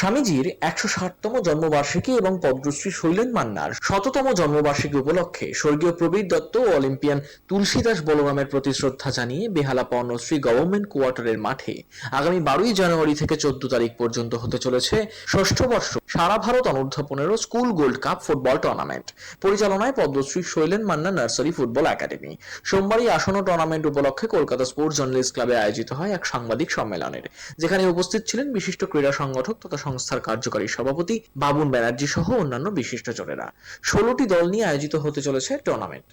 স্বামীজির একশো ষাটতম জন্মবার্ষিকী এবং পদ্মশ্রী শৈলেন মান্নার শততম জন্মবার্ষিকী উপলক্ষে স্বর্গীয় প্রবীর দত্ত ও অলিম্পিয়ান তুলসীদাস বলরামের প্রতি শ্রদ্ধা জানিয়ে বেহালা পর্ণশ্রী গভর্নমেন্ট কোয়ার্টারের মাঠে আগামী বারোই জানুয়ারি থেকে চোদ্দ তারিখ পর্যন্ত হতে চলেছে ষষ্ঠ বর্ষ সারা ভারত অনূর্ধ্ব পনেরো school gold cup football tournament. পরিচালনায় Padmashri Sailen Manna nursery football academy. সোমবারই আসন্ন টুর্নামেন্ট উপলক্ষে কলকাতা স্পোর্টস জার্নালিস্ট ক্লাবে আয়োজিত হয় এক সাংবাদিক সম্মেলনের। যেখানে উপস্থিত ছিলেন বিশিষ্ট ক্রীড়া সংগঠক তথা সংস্থার কার্যকারী সভাপতি বাবুন ব্যানার্জি সহ অন্যান্য বিশিষ্ট বিশিষ্টজনেরা ষোলোটি দল নিয়ে আয়োজিত হতে চলেছে টুর্নামেন্ট।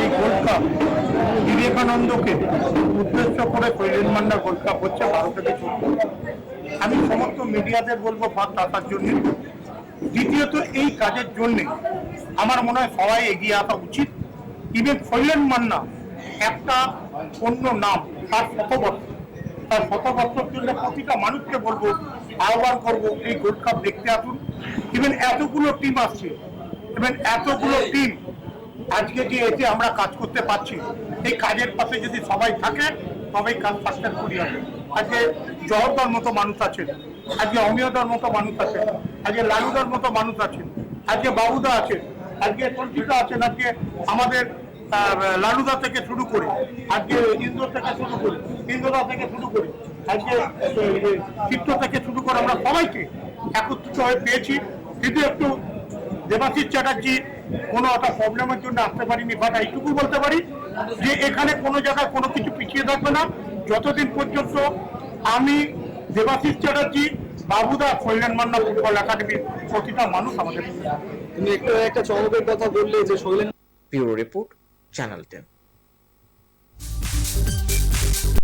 এই গোল্ড কাপ বিবেকানন্দকে উদ্দেশ্য করে কৈলেন মান্ডা গোল্ড কাপ হচ্ছে থেকে চোদ্দ আমি সমস্ত মিডিয়াদের বলব ভাগ রাখার জন্য। দ্বিতীয়ত, এই কাজের জন্য আমার মনে হয় সবাই এগিয়ে আসা উচিত। ইভেন কৈলেন মান্না একটা অন্য নাম, তার শতবর্ষ। তার শতবর্ষের জন্য প্রতিটা মানুষকে বলব আহ্বান করব, এই গোল্ড কাপ দেখতে আসুন। ইভেন এতগুলো টিম আসছে। ইভেন এতগুলো টিম আজকে যে এতে আমরা কাজ করতে পারছি, এই কাজের পাশে যদি সবাই থাকে তবেই কাজ করি হবে আজকে জহরদার মতো মানুষ আছেন আজকে অমিয়দার মতো মানুষ আছেন আজকে লালুদার মতো মানুষ আছেন আজকে বাবুদা আছেন আজকে সঞ্চিতা আছেন আজকে আমাদের লালুদা থেকে শুরু করে। আজকে ইন্দ্র থেকে শুরু করে, ইন্দ্রদা থেকে শুরু করে। আজকে চিত্র থেকে শুরু করে আমরা সবাইকে একত্রিত হয়ে পেয়েছি। কিন্তু একটু দেবাশিস চ্যাটার্জি কোনো একটা প্রবলেমের জন্য আসতে পারিনি বাট এইটুকু বলতে পারি যে এখানে কোনো জায়গায় কোনো কিছু পিছিয়ে থাকবে না। যতদিন পর্যন্ত আমি দেবাশিস চ্যাটার্জি বাবুদা কল্যাণ মান্না ফুটবল একাডেমির প্রতিটা মানুষ আমাদের তুমি একটু একটা চমকের কথা বললে যে Sailen bureau report channel ten.